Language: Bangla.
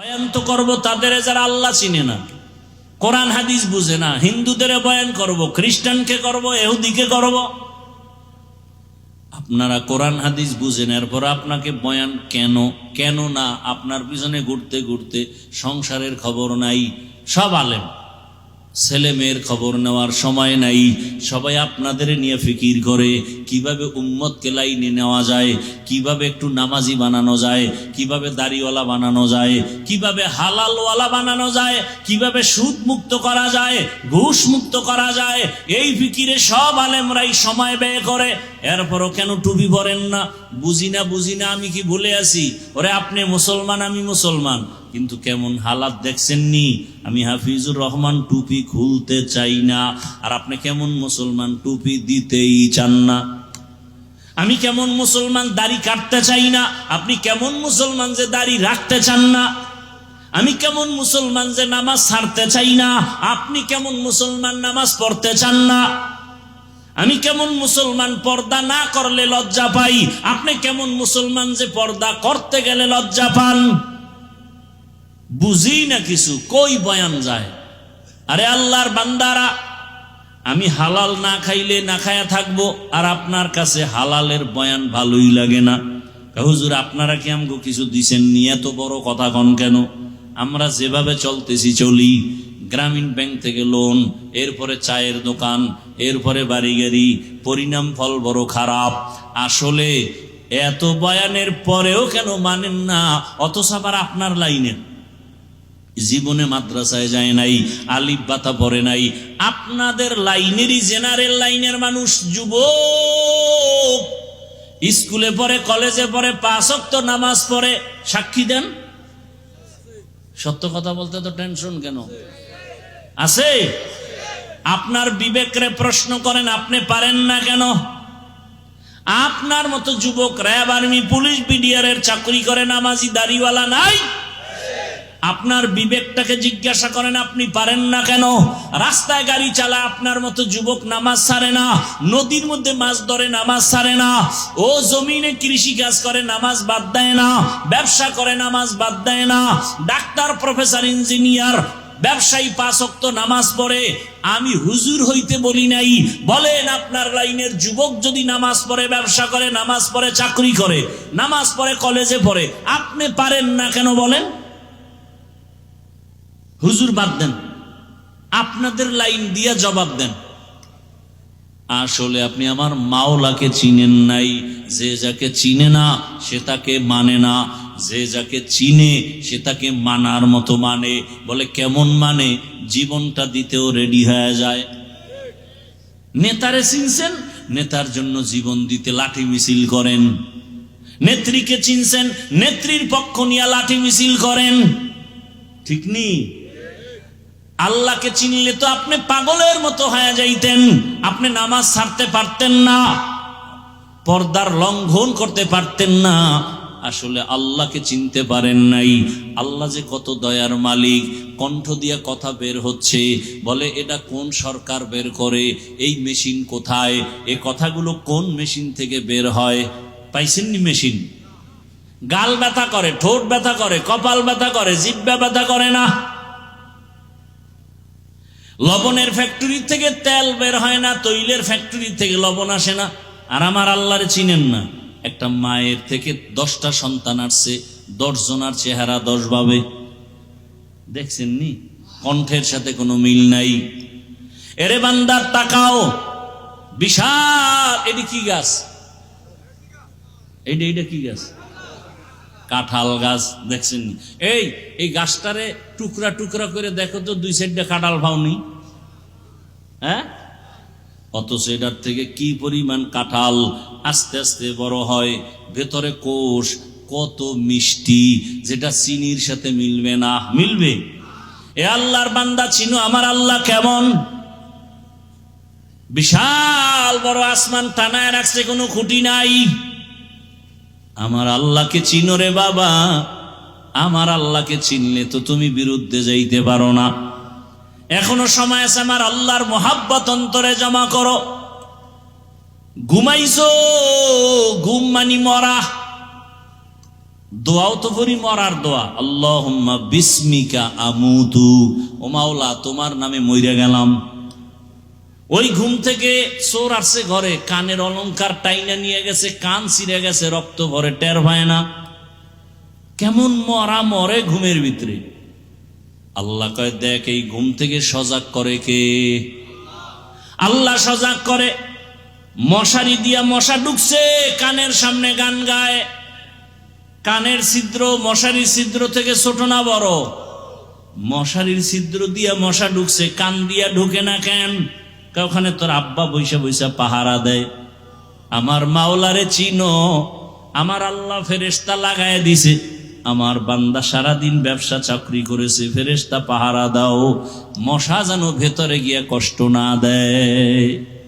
বয়ান তো করব, তাদের যারা আল্লাহ চিনে না। কোরআন, হাদিস বুঝে না। হিন্দুদের বয়ান করব, খ্রিস্টানকে করব, এহুদিকে করব। আপনারা কোরআন, হাদিস বুঝেন এরপর আপনাকে বয়ান কেন কেন না, আপনার পিছনে ঘুরতে ঘুরতে সংসারের খবর নাই, সব আলেম। ছেলে মেয়ের খবর নেওয়ার সময় নাই। সবাই আপনাদের নিয়ে ফিকির করে, কীভাবে উম্মতকে লাইনে নেওয়া যায়, কীভাবে একটু নামাজি বানানো যায়, কীভাবে দাড়িওয়ালা বানানো যায়, কীভাবে হালালওয়ালা বানানো যায়, কীভাবে সুদ মুক্ত করা যায়, ঘুষ মুক্ত করা যায়, এই ফিকিরে সব আলেমরাই সময় ব্যয় করে। এরপরও কেন টুপি পরেন না? বুঝি না বুঝি না, আমি কি ভুলে আছি? ওরে, আপনি মুসলমান, আমি মুসলমান। কিন্তু কেমন হালাত দেখছেন নি আমি হাফিজুর রহমান টুপি খুলতে চাই না। আর আপনি কেমন মুসলমান, টুপি দিতেই চান না? আমি কেমন মুসলমান, দাড়ি কাটতে চাই না? আপনি কেমন মুসলমান যে দাড়ি রাখতে চান না? আমি কেমন মুসলমান যে নামাজ ছাড়তে চাই না? আপনি কেমন মুসলমান নামাজ পড়তে চান না? আমি কেমন মুসলমান, পর্দা না করলে লজ্জা পাই? আপনি কেমন মুসলমান যে পর্দা করতে গেলে লজ্জা পান? বুঝি না কিছু, কই বয়ান যায়? আরে আল্লাহর বান্দারা, আমি হালাল না খাইলে না খায়া থাকব, আর আপনার কাছে হালালের বয়ান ভালোই লাগে না। হুজুর, আপনারা কি আমাকে কিছু দিছেন নিয়ে এত বড় কথা কন কেন? আমরা যেভাবে চলতেছি, চলি, গ্রামীণ ব্যাংক থেকে লোন এরপরে চায়ের দোকান, এরপরে বাড়ি গাড়ি পরিণাম ফল বড় খারাপ। আসলে এত বয়ানের পরেও কেন মানেন না? অথচ আবার আপনার লাইনের জীবনে মাদ্রাসায় যায় নাই, আলিফ বাতা পড়ে নাই। আপনাদের লাইনেরই জেনারেল লাইনের মানুষ যুবক। স্কুলে পড়ে, কলেজে পড়ে পাঁচক্ত নামাজ পড়ে, সাক্ষী দেন। সত্য কথা বলতে তো টেনশন কেন? আছে? আপনার বিবেকরে প্রশ্ন করেন, আপনি পারেন না কেন? আপনার মতো যুবক র্যাব আর্মি পুলিশ বিডিআর এর চাকরি করে নামাজি, দাড়িওয়ালা নাই? আপনার বিবেকটাকে জিজ্ঞাসা করেন, আপনি পারেন না কেন? রাস্তায় গাড়ি চালা আপনার মতো যুবক নামাজ সারে না। নদীর মধ্যে মাছ ধরে, নামাজ ছাড়ে না। ও জমিনে কৃষি কাজ করে, নামাজ বাদ দেয় না। ব্যবসা করে, নামাজ বাদ দেয় না। ডাক্তার, প্রফেসর, ইঞ্জিনিয়ার, ব্যবসায়ী পাঁচক্ত নামাজ পড়ে। আমি হুজুর হইতে বলি নাই। বলেন, আপনার লাইনের যুবক যদি নামাজ পড়ে, ব্যবসা করে, নামাজ পড়ে, চাকরি করে, নামাজ পড়ে, কলেজে পড়ে, আপনি পারেন না কেন বলেন? হুজুর বাদ দেন। আপনাদের লাইন দিয়ে জবাব দেন। আসলে আপনি আমার মাওলাকে চিনেন নাই। যে যাকে চিনে না, সে তাকে মানে না। যে যাকে চিনে, সে তাকে মানার মতো মানে। বলে কেমন মানে? জীবনটা দিতেও রেডি হয়ে যায়। নেতারে চিনছেন? নেতার জন্য জীবন দিতে লাঠি মিছিল করেন। নেত্রীকে চিনছেন? নেত্রীর পক্ষ নিয়ে লাঠি মিছিল করেন। ঠিক নেই আল্লাহকে চিনলে তো আপনি পাগলের মতো হয়ে যাইতেন। আপনি নামাজ ছাড়তে পারতেন না, পর্দার লঙ্ঘন করতে পারতেন না। আসলে আল্লাহকে চিনতে পারেন নাই। আল্লাহ যে কত দয়ার মালিক, কণ্ঠ দিয়ে কথা বের হচ্ছে, বলে, এটা কোন সরকার বের করে? এই মেশিন কোথায়? এ কথাগুলো কোন মেশিন থেকে বের হয়? পাইছেননি মেশিন? গাল ব্যথা করে, ঠোঁট ব্যথা করে, কপাল ব্যথা করে জিব্বা ব্যথা করে না। লবণের ফ্যাক্টরি থেকে তেল বের হয় না, তৈলের ফ্যাক্টরি থেকে লবণ আসে না। আর আমার আল্লাহরে চিনেন না। একটা মায়ের থেকে দশটা সন্তান আসছে দশ জনার চেহারা দশ ভাবে। দেখছেন নি কণ্ঠের সাথে কোনো মিল নাই। এরে বান্দার তাকাও। বিশাল! এটি কি গাছ? এইটা এইটা কি গাছ? কাঁঠাল গাছ দেখছেন? এই এই গাছটারে টুকরা টুকরা করে দেখো তো, দুই সাইডটা কাঁঠাল পাওনি হ্যাঁ? অথচ এটার থেকে কি পরিমাণ কাঁঠাল আস্তে আস্তে বড় হয়, ভেতরে কোষ, কত মিষ্টি, যেটা চিনির সাথে মিলবে না। মিলবে? এ আল্লাহর বান্দা চিনো, আমার আল্লাহ কেমন? বিশাল বড় আসমান টানায় রাখছে, কোনো খুঁটি নাই। আমার আল্লাহকে চিনো রে বাবা। আমার আল্লাহকে চিনলে তো তুমি বিরুদ্ধে যাইতে পারো না। এখনও সময় আছে আমার আল্লাহর মোহাব্বত অন্তরে জমা করো। ঘুমাইছো, ঘুম মানি মরা। দোয়াও তো পড়ি মরার দোয়া। আল্লাহ বিস্মিকা আমুতু ও মাওলা, তোমার নামে মইরা গেলাম। ওই ঘুম থেকে চোর আসছে ঘরে, কানের অলংকার টাইনা নিয়ে গেছে, কান ছিঁড়ে গেছে, রক্ত ভরে, টের পায় না। কেমন মরা মরে ঘুমের ভিতরে। আল্লাহ কয়, দেখ, এই ঘুম থেকে সজাগ করে কে? আল্লাহ সজাগ করে। মশারি দিয়া মশা ঢুকছে কানের সামনে গান গায়। কানের ছিদ্র, মশারির ছিদ্র থেকে ছোট না বড়। মশারির ছিদ্র দিয়া মশা ঢুকছে কান দিয়া ঢুকে না কেন? ওখানে তোর আব্বা বৈশা বৈশা পাহারা দেয়? আমার মাওলারে চিনো, আমার আল্লাহ ফেরেস্তা লাগায় দিছে। আমার বান্দা সারাদিন ব্যবসা চাকরি করেছে ফেরেস্তা পাহারা দাও, মশা যেন ভেতরে গিয়া কষ্ট না দেয়।